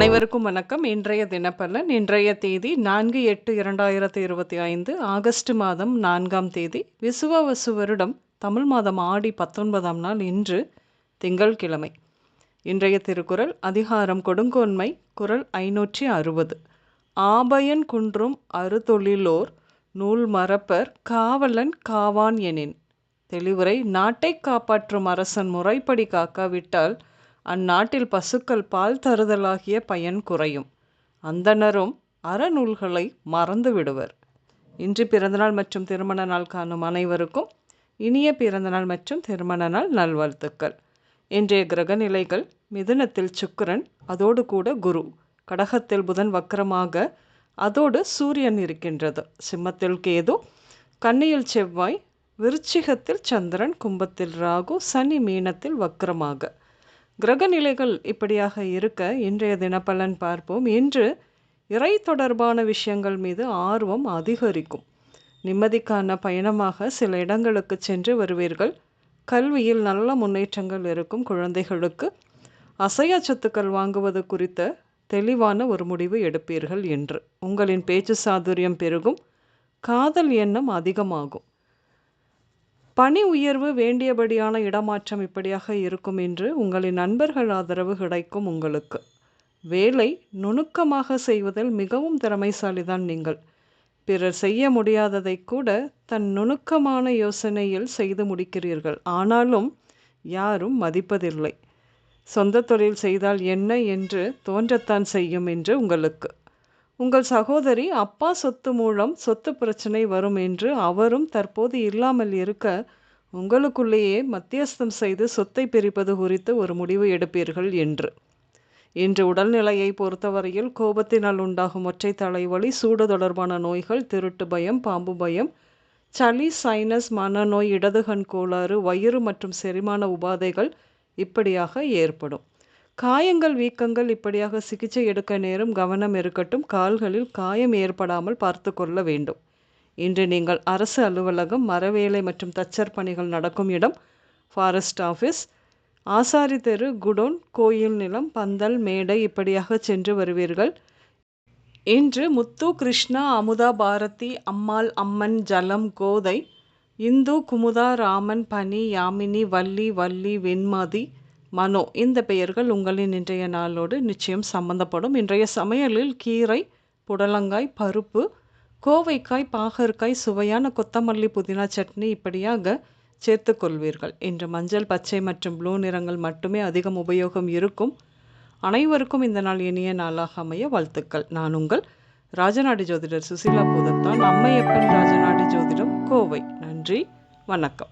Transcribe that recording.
அனைவருக்கும் வணக்கம். இன்றைய தினப்பலன் இன்றைய தேதி நான்கு எட்டு இரண்டாயிரத்தி இருபத்தி ஐந்து ஆகஸ்ட் மாதம் நான்காம் தேதி விசுவவசு வருடம் தமிழ் மாதம் ஆடி பத்தொன்பதாம் நாள் இன்று திங்கள்கிழமை. இன்றைய திருக்குறள் அதிகாரம் கொடுங்கோன்மை குரல் ஐநூற்றி அறுபது. ஆபயன் குன்றும் அறுதொழிலோர் நூல் மறப்பர் காவலன் காவான் எனின். தெளிவுரை நாட்டை காப்பாற்றும் அரசன் முறைப்படி காக்காவிட்டால் அந்நாட்டில் பசுக்கள் பால் தருதலாகிய பயன் குறையும். அந்தணரும் அறநூல்களை மறந்து விடுவர். இன்று பிறந்தநாள் மற்றும் திருமண நாள் காணும் அனைவருக்கும் இனிய பிறந்தநாள் மற்றும் திருமண நாள் நல்வாழ்த்துக்கள். இன்றைய கிரக நிலைகள் மிதுனத்தில் சுக்கரன் அதோடு கூட குரு. கடகத்தில் புதன் வக்கரமாக அதோடு சூரியன் இருக்கின்றது. சிம்மத்தில் கேது கன்னியில் செவ்வாய் விருச்சிகத்தில் சந்திரன் கும்பத்தில் ராகு சனி மீனத்தில் வக்கரமாக. கிரக நிலைகள் இப்படியாக இருக்க இன்றைய தினப்பலன் பார்ப்போம். இன்று இறை தொடர்பான விஷயங்கள் மீது ஆர்வம் அதிகரிக்கும். நிம்மதிக்கான பயணமாக சில இடங்களுக்கு சென்று வருவீர்கள். கல்வியில் நல்ல முன்னேற்றங்கள் இருக்கும் குழந்தைகளுக்கு அசையா சொத்துக்கள் வாங்குவது குறித்த தெளிவான ஒரு முடிவு எடுப்பீர்கள் என்று. உங்களின் பேச்சு சாதுரியம் பெருகும். காதல் எண்ணம் அதிகமாகும். பணி உயர்வு வேண்டியபடியான இடமாற்றம் இப்படியாக இருக்கும் என்று உங்களின் நண்பர்கள் ஆதரவு கிடைக்கும் உங்களுக்கு. வேலை நுணுக்கமாக செய்வதில் மிகவும் திறமைசாலிதான் நீங்கள். பிறர் செய்ய முடியாததை கூட தன் நுணுக்கமான யோசனையில் செய்து முடிக்கிறீர்கள். ஆனாலும் யாரும் மதிப்பதில்லை. சொந்த தொழில் செய்தால் என்ன என்று தோன்றத்தான் செய்யும் என்று உங்களுக்கு. உங்கள் சகோதரி அப்பா சொத்து மூலம் சொத்து பிரச்சனை வரும் என்று அவரும் தற்போது இல்லாமல் இருக்க உங்களுக்குள்ளேயே மத்தியஸ்தம் செய்து சொத்தை பிரிப்பது குறித்து ஒரு முடிவு எடுப்பீர்கள் என்று. இன்று உடல்நிலையை பொறுத்தவரையில் கோபத்தினால் உண்டாகும் ஒற்றை தலைவலி சூடு தொடர்பான நோய்கள் திருட்டு பயம் பாம்பு பயம் சளி சைனஸ் மனநோய் இடதுகண் கோளாறு வயிறு மற்றும் செரிமான உபாதைகள் இப்படியாக ஏற்படும். காயங்கள் வீக்கங்கள் இப்படியாக சிகிச்சை எடுக்க நேரம் கவனம் இருக்கட்டும். கால்களில் காயம் ஏற்படாமல் பார்த்து கொள்ள வேண்டும். இன்று நீங்கள் அரசு அலுவலகம் மரவேலை மற்றும் தச்சர் பணிகள் நடக்கும் இடம் ஃபாரஸ்ட் ஆஃபீஸ் ஆசாரி தெரு குடோன் கோயில் நிலம் பந்தல் மேடை இப்படியாக சென்று வருவீர்கள். இன்று முத்து கிருஷ்ணா அமுதா பாரதி அம்மாள் அம்மன் ஜலம் கோதை இந்து குமுதா ராமன் பனி யாமினி வள்ளி வள்ளி வெண்மாதி மனோ இந்த பெயர்கள் உங்களின் இன்றைய நாளோடு நிச்சயம் சம்பந்தப்படும். இன்றைய சமையலில் கீரை புடலங்காய் பருப்பு கோவைக்காய் பாகற்காய் சுவையான கொத்தமல்லி புதினா சட்னி இப்படியாக சேர்த்துக்கொள்வீர்கள் இன்று மஞ்சள் பச்சை மற்றும் ப்ளூ நிறங்கள் மட்டுமே அதிகம் உபயோகம் இருக்கும். அனைவருக்கும் இந்த நாள் இனிய நாளாக அமைய வாழ்த்துக்கள். நான் உங்கள் ராஜநாடி ஜோதிடர் சுசீலா பூதத்தான். அம்மையப்பன் ராஜநாடி ஜோதிடம் கோவை. நன்றி வணக்கம்.